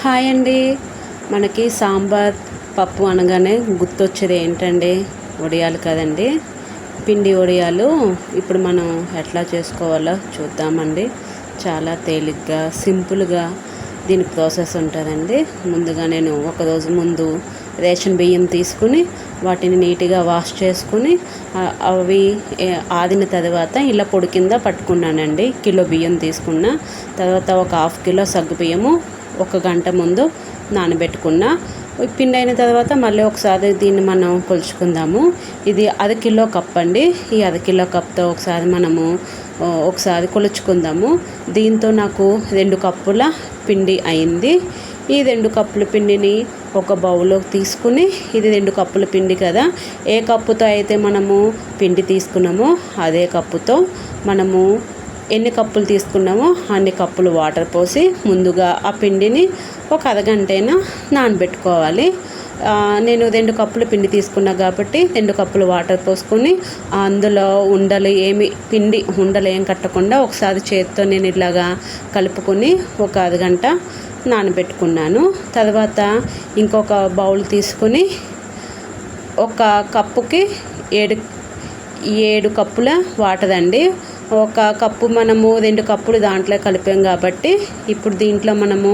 Hi అండి. మనకి సాంబార్ పప్పు అనగానే గుర్తొచ్చేది ఏంటండి? వడియాలు కదండి. పిండి వడియాలు ఇప్పుడు మనం ఎట్లా చేసుకోవాలో చూద్దామండి. చాలా తేలిగ్గా సింపుల్గా దీని ప్రాసెస్ ఉంటుందండి. ముందుగా నేను ఒక రోజు ముందు రేషన్ బియ్యం తీసుకుని వాటిని నీట్గా వాష్ చేసుకుని అవి ఆదిన తర్వాత ఇలా పొడి కింద పట్టుకున్నానండి. కిలో బియ్యం తీసుకున్న. తర్వాత ఒక హాఫ్ కిలో సగ్గు బియ్యము ఒక గంట ముందు నానబెట్టుకున్న. పిండి అయిన తర్వాత మళ్ళీ ఒకసారి దీన్ని మనం కొలుచుకుందాము. ఇది అర కిలో కప్ అండి. ఈ అర కిలో కప్తో ఒకసారి మనము ఒకసారి కొలుచుకుందాము. దీంతో నాకు రెండు కప్పుల పిండి అయింది. ఈ రెండు కప్పుల పిండిని ఒక బౌల్లోకి తీసుకుని ఇది రెండు కప్పుల పిండి కదా. ఏ కప్పుతో అయితే మనము పిండి తీసుకున్నామో అదే కప్పుతో మనము ఎన్ని కప్పులు తీసుకున్నామో అన్ని కప్పులు వాటర్ పోసి ముందుగా ఆ పిండిని ఒక అరగంటైనా నానబెట్టుకోవాలి. నేను రెండు కప్పులు పిండి తీసుకున్నా కాబట్టి రెండు కప్పులు వాటర్ పోసుకొని అందులో ఉండలు ఏమి పిండి ఉండలు ఏం కట్టకుండా ఒకసారి చేతితో నేను ఇలాగా కలుపుకొని ఒక అరగంట నానబెట్టుకున్నాను. తర్వాత ఇంకొక బౌల్ తీసుకొని ఒక కప్పుకి ఏడు ఏడు కప్పుల వాటర్ అండి. ఒక కప్పు మనము రెండు కప్పులు దాంట్లో కలిపాం కాబట్టి ఇప్పుడు దీంట్లో మనము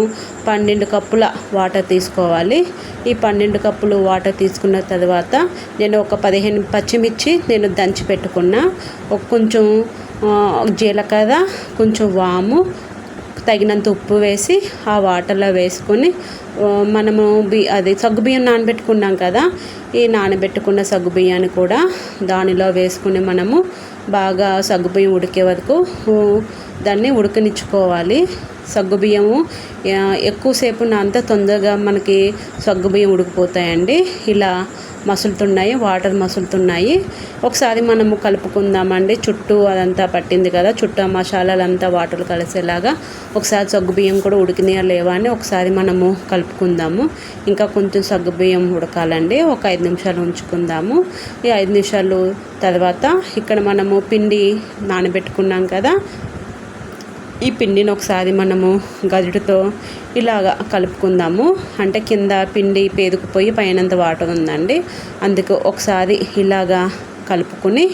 పన్నెండు కప్పుల వాటర్ తీసుకోవాలి. ఈ పన్నెండు కప్పులు వాటర్ తీసుకున్న తర్వాత నేను ఒక పదిహేను పచ్చిమిర్చి నేను దంచి పెట్టుకున్నా. ఒక కొంచెం జీలకర్ర కొంచెం వాము తగినంత ఉప్పు వేసి ఆ వాటర్లో వేసుకొని మనము బి అది సగ్గుబియ్యం నానబెట్టుకున్నాం కదా ఈ నానబెట్టుకున్న సగ్గుబియ్యాన్ని కూడా దానిలో వేసుకుని మనము బాగా సగ్గుబియ్యం ఉడికే వరకు దాన్ని ఉడకనిచ్చుకోవాలి. సగ్గుబియ్యము ఎక్కువసేపు నానితే తొందరగా మనకి సగ్గుబియ్యం ఉడికిపోతాయండి. ఇలా మసులుతున్నాయి వాటర్ మసులుతున్నాయి. ఒకసారి మనము కలుపుకుందామండి. చుట్టూ అదంతా పట్టింది కదా చుట్టూ ఆ మసాలాలంతా వాటర్ కలిసేలాగా. ఒకసారి సగ్గుబియ్యం కూడా ఉడికినాయా లేవా అని ఒకసారి మనము కలుపుకుందాము. ఇంకా కొంచెం సగ్గుబియ్యం ఉడకాలండి. ఒక ఐదు నిమిషాలు ఉంచుకుందాము. ఈ ఐదు నిమిషాలు తర్వాత ఇక్కడ మనము పిండి నానబెట్టుకున్నాం కదా ఈ పిండిని ఒకసారి మనము గరిటతో ఇలాగా కలుపుకుందాము. అంటే కింద పిండి పేరుకుపోయి పైనంత వాటర్ ఉందండి. అందుకు ఒకసారి ఇలాగా కలుపుకొని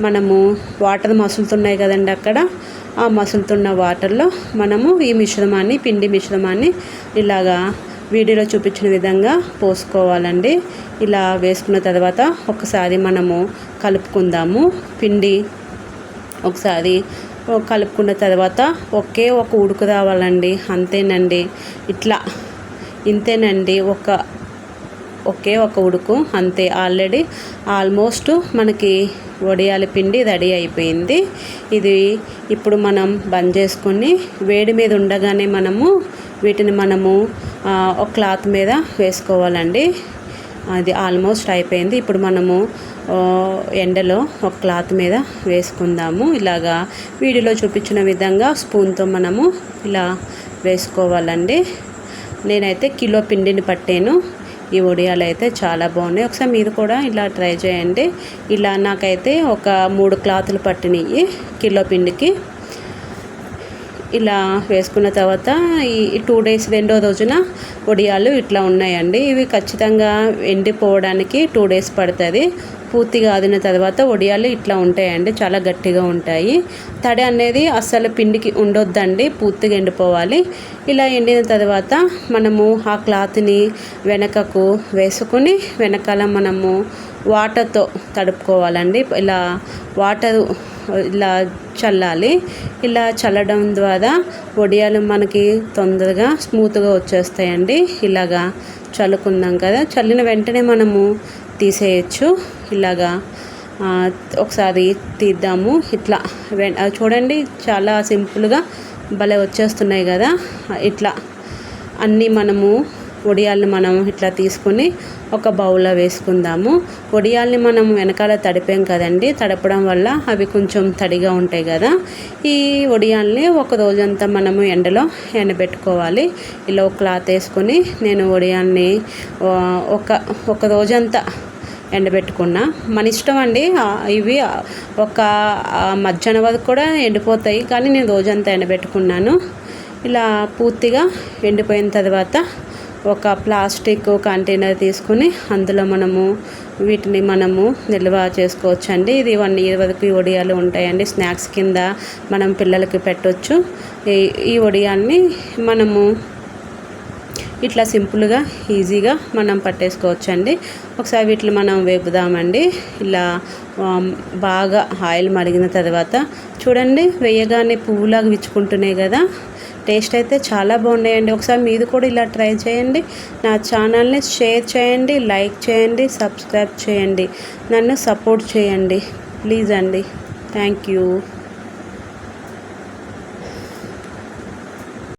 మనము వాటర్ మసులుతున్నాయి కదండి అక్కడ. ఆ మసులుతున్న వాటర్లో మనము ఈ మిశ్రమాన్ని పిండి మిశ్రమాన్ని ఇలాగా వీడియోలో చూపించిన విధంగా పోసుకోవాలండి. ఇలా వేసుకున్న తర్వాత ఒకసారి మనము కలుపుకుందాము. పిండి ఒకసారి కలుపుకున్న తర్వాత ఒకే ఒక ఉడుకు రావాలండి. అంతేనండి. ఇట్లా. ఇంతేనండి. ఒక ఒకే ఒక ఉడుకు. అంతే. ఆల్రెడీ ఆల్మోస్ట్ మనకి వడియాల పిండి రెడీ అయిపోయింది. ఇది ఇప్పుడు మనం బంద్ చేసుకొని వేడి మీద ఉండగానే మనము వీటిని మనము ఒక క్లాత్ మీద వేసుకోవాలండి. అది ఆల్మోస్ట్ అయిపోయింది. ఇప్పుడు మనము ఎండలో ఒక క్లాత్ మీద వేసుకుందాము. ఇలాగా వీడియోలో చూపించిన విధంగా స్పూన్తో మనము ఇలా వేసుకోవాలండి. నేనైతే కిలో పిండిని పట్టాను. ఈ వడియాలు అయితే చాలా బాగున్నాయి. ఒకసారి మీరు కూడా ఇలా ట్రై చేయండి. ఇలా నాకైతే ఒక మూడు క్లాతులు పట్టినాయి కిలో పిండికి. ఇలా వేసుకున్న తర్వాత ఈ టూ డేస్ రెండో రోజున వడియాలు ఇట్లా ఉన్నాయండి. ఇవి ఖచ్చితంగా ఎండిపోవడానికి టూ డేస్ పడుతుంది. పూర్తిగా ఆదిన తర్వాత వడియాలు ఇట్లా ఉంటాయండి. చాలా గట్టిగా ఉంటాయి. తడి అనేది అస్సలు పిండికి ఉండొద్దండి. పూర్తిగా ఎండిపోవాలి. ఇలా ఎండిన తర్వాత మనము ఆ క్లాత్ని వెనకకు వేసుకొని వెనకాల మనము వాటర్తో తడుపుకోవాలండి. ఇలా వాటరు ఇలా చల్లాలి. ఇలా చల్లడం ద్వారా వడియాలు మనకి తొందరగా స్మూత్గా వచ్చేస్తాయండి. ఇలాగా చల్లుకుందాం కదా చల్లిన వెంటనే మనము తీసేయచ్చు. ఇలాగా ఒకసారి తీద్దాము. ఇట్లా వె చూడండి చాలా సింపుల్గా భలే వచ్చేస్తున్నాయి కదా. ఇట్లా అన్నీ మనము వడియాల్ని మనం ఇట్లా తీసుకొని ఒక బౌల్లో వేసుకుందాము. వడియాల్ని మనం వెనకాల తడిపాం కదండి తడపడం వల్ల అవి కొంచెం తడిగా ఉంటాయి కదా. ఈ వడియాల్ని ఒక రోజంతా మనము ఎండలో ఎండబెట్టుకోవాలి ఇలా ఒక క్లాత్ వేసుకొని నేను వడియాల్ని ఒక ఒక రోజంతా ఎండబెట్టుకున్నా. మన ఇష్టం అండి ఇవి ఒక మధ్యాహ్నం వరకు కూడా ఎండిపోతాయి. కానీ నేను రోజంతా ఎండబెట్టుకున్నాను. ఇలా పూర్తిగా ఎండిపోయిన తర్వాత ఒక ప్లాస్టిక్ కంటైనర్ తీసుకుని అందులో మనము వీటిని మనము నిల్వ చేసుకోవచ్చు అండి ఇది వన్ ఇయర్ వరకు ఈ వడియాలు ఉంటాయండి. స్నాక్స్ కింద మనం పిల్లలకి పెట్టవచ్చు ఈ ఈ వడియాల్ని మనము ఇట్లా సింపుల్గా ఈజీగా మనం పట్టేసుకోవచ్చు అండి ఒకసారి వీటిని మనం వేపుదామండి. ఇలా బాగా ఆయిల్ మరిగిన తర్వాత చూడండి వేయగానే పువ్వులాగా విచ్చుకుంటున్నాయి కదా. టేస్ట్ అయితే చాలా బాగున్నాయండి. ఒకసారి మీరు కూడా ఇలా ట్రై చేయండి. నా ఛానల్ని షేర్ చేయండి లైక్ చేయండి సబ్స్క్రైబ్ చేయండి. నన్ను సపోర్ట్ చేయండి. ప్లీజ్ అండి. Thank you.